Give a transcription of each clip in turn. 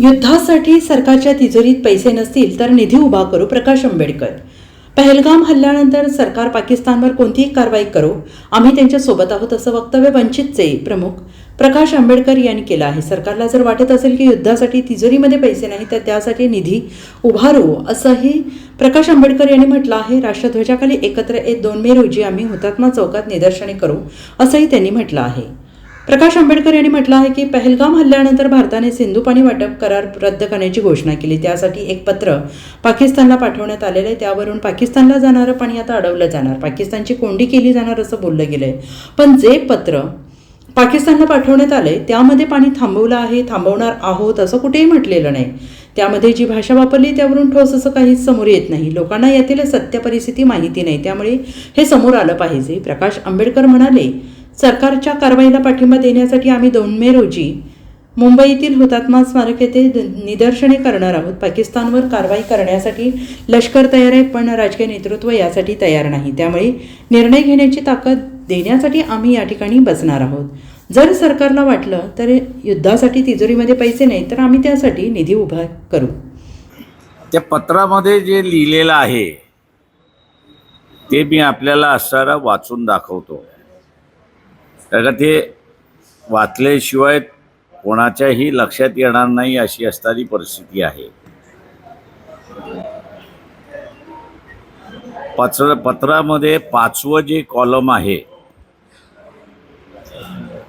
युद्धासाठी सरकारच्या तिजोरीत पैसे नसतील तर निधी उभा करू प्रकाश आंबेडकर. पहलगाम हल्ल्यानंतर सरकार पाकिस्तानवर कोणतीही कारवाई करू आम्ही त्यांच्यासोबत आहोत असं वक्तव्य वंचितचे प्रमुख प्रकाश आंबेडकर यांनी केलं आहे. सरकारला जर वाटत असेल की युद्धासाठी तिजोरीमध्ये पैसे नाही तर त्यासाठी निधी उभारू असंही प्रकाश आंबेडकर यांनी म्हटलं आहे. राष्ट्रध्वजाखाली एकत्र येत दोन मे रोजी आम्ही हुतात्मा चौकात निदर्शने करू असंही त्यांनी म्हटलं आहे. प्रकाश आंबेडकर यांनी म्हटलं आहे की पहलगाम हल्ल्यानंतर भारताने सिंधू पाणी वाटप करार रद्द करण्याची घोषणा केली. त्यासाठी एक पत्र पाकिस्तानला पाठवण्यात आलेलं आहे. त्यावरून पाकिस्तानला जाणारं पाणी आता अडवलं जाणार. पाकिस्तानची कोंडी केली जाणार असं बोललं गेलंय. पण जे पत्र पाकिस्तानला पाठवण्यात आलंय त्यामध्ये पाणी थांबवलं आहे थांबवणार आहोत असं कुठेही म्हटलेलं नाही. त्यामध्ये जी भाषा वापरली त्यावरून ठोस असं काहीच समोर येत नाही. लोकांना यातील सत्य परिस्थिती माहिती नाही. त्यामुळे हे समोर आलं पाहिजे. प्रकाश आंबेडकर म्हणाले सरकारच्या कारवाईला पाठिंबा देण्यासाठी आम्ही दोन मे रोजी मुंबईतील हुतात्मा स्मारक येथे निदर्शने करणार आहोत. पाकिस्तानवर कारवाई करण्यासाठी लष्कर तयार आहे पण राजकीय नेतृत्व यासाठी तयार नाही. त्यामुळे निर्णय घेण्याची ताकद देण्यासाठी आम्ही या ठिकाणी बसणार आहोत. जर सरकारला वाटलं तर युद्धासाठी तिजोरीमध्ये पैसे नाही तर आम्ही त्यासाठी निधी उभा करू. त्या पत्रामध्ये जे लिहिलेलं आहे ते मी आपल्याला असणारा वाचून दाखवतो. कारण का ते वाचल्याशिवाय कोणाच्याही लक्षात येणार नाही अशी असणारी परिस्थिती आहे. पत्र पत्रामध्ये पाचवं जे कॉलम आहे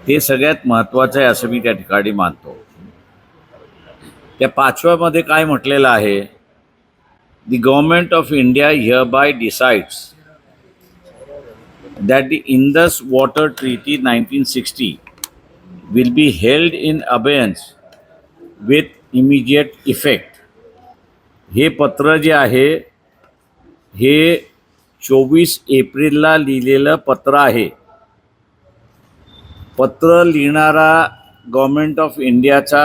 ते सगळ्यात महत्त्वाचं आहे असं मी त्या ठिकाणी मानतो. त्या पाचव्यामध्ये काय म्हटलेलं आहे? The government of India hereby decides that the Indus Water Treaty 1960 will be held in abeyance with immediate effect. हे पत्र जे आहे हे चोवीस एप्रिलला लिहिलेलं पत्र आहे पत्र लिहिणारा गव्हर्मेंट ऑफ इंडियाचा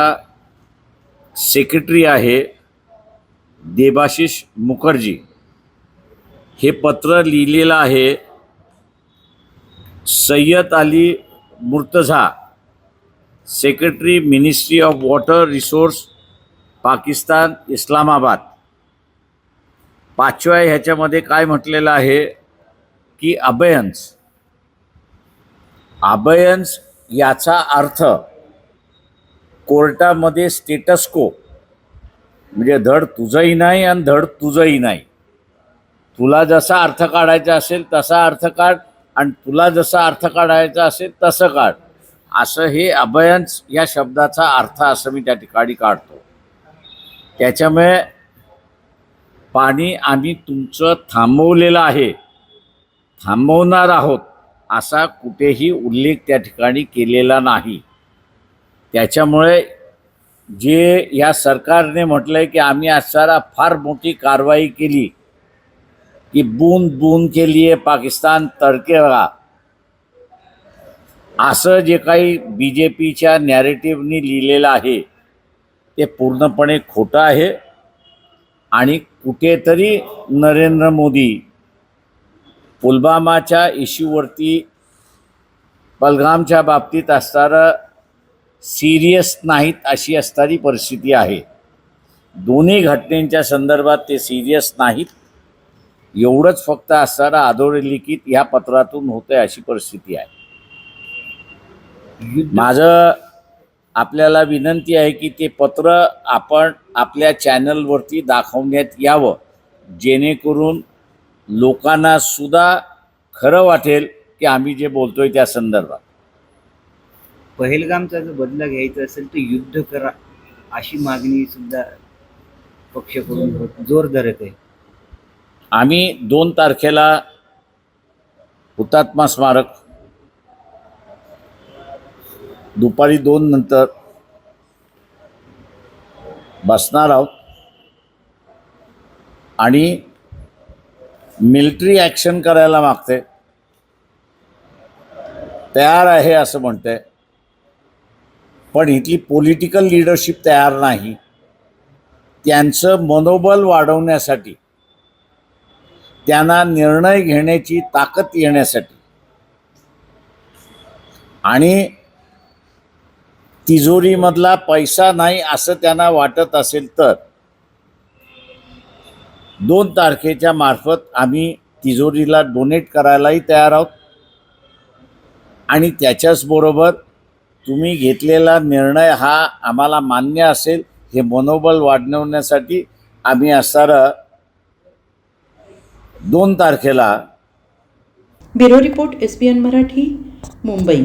सेक्रेटरी आहे देबाशिष मुखर्जी हे पत्र लिहिलेलं आहे Syed Ali Murtaza secretary ministry of water resource Pakistan Islamabad. पाचव्या ह्याच्यामध्ये काय म्हटलेलं आहे की अबयन्स अभयन्स याचा अर्थ कोर्टामध्ये स्टेटस्को म्हणजे धड तुझंही नाही आणि धड तुझंही नाही. तुला जसा अर्थ काढायचा असेल तसा अर्थ काढ. आणि तुला जसा अर्थ काढायचा असेल तसं काढ. असं हे अभयन्स या शब्दाचा अर्थ असं मी त्या ठिकाणी काढतो. त्याच्यामुळे पाणी आम्ही तुमचं थांबवलेलं आहे. थांबवणार आहोत असा कुठेही उल्लेख त्या ठिकाणी केलेला नाही. त्याच्यामुळे जे या सरकारने म्हटलं आहे की आम्ही असारा फार मोठी कारवाई केली. की बूंद बूंद के लिए पाकिस्तान तडकेगा असं जे काही बी जे पीच्या नॅरेटिव्हनी लिहिलेलं आहे ते पूर्णपणे खोटं आहे. आणि कुठेतरी नरेंद्र मोदी पुलवामाच्या इश्यूवरती पलगामच्या बाबतीत असणारं सिरियस नाहीत अशी असणारी परिस्थिती आहे. दोन्ही घटनेच्या संदर्भात ते सिरियस नाहीत. एवढंच फक्त असणारा अधोरेलिखित ह्या पत्रातून होतंय अशी परिस्थिती आहे. माझं आपल्याला विनंती आहे की ते पत्र आपण आपल्या चॅनलवरती दाखवण्यात यावं जेणेकरून लोकांना सुद्धा खरं वाटेल की आम्ही जे बोलतोय त्या संदर्भात. पहलगामचा जर बदला घ्यायचा असेल तर युद्ध करा अशी मागणी सुद्धा पक्षाकडून होत- जोर धरत आहे. आम्ही दोन तारखेला हुतात्मा स्मारक दुपारी दोन नंतर बसणार आहोत. आणि मिलिटरी ॲक्शन करायला मागते. तयार आहे असं म्हणते. पण इथली पॉलिटिकल लिडरशिप तयार नाही. त्यांचं मनोबल वाढवण्यासाठी त्यांना निर्णय घेण्याची ताकद येण्यासाठी. आणि तिजोरीमधला पैसा नाही असं त्यांना वाटत असेल तर दोन तारखेच्या मार्फत आम्ही तिजोरीला डोनेट करायलाही तयार आहोत. आणि त्याच्याच बरोबर तुम्ही घेतलेला निर्णय हा आम्हाला मान्य असेल हे मनोबल वाढवण्यासाठी आम्ही असणारं दोन तारखेला bureau report S B N Marathi Mumbai.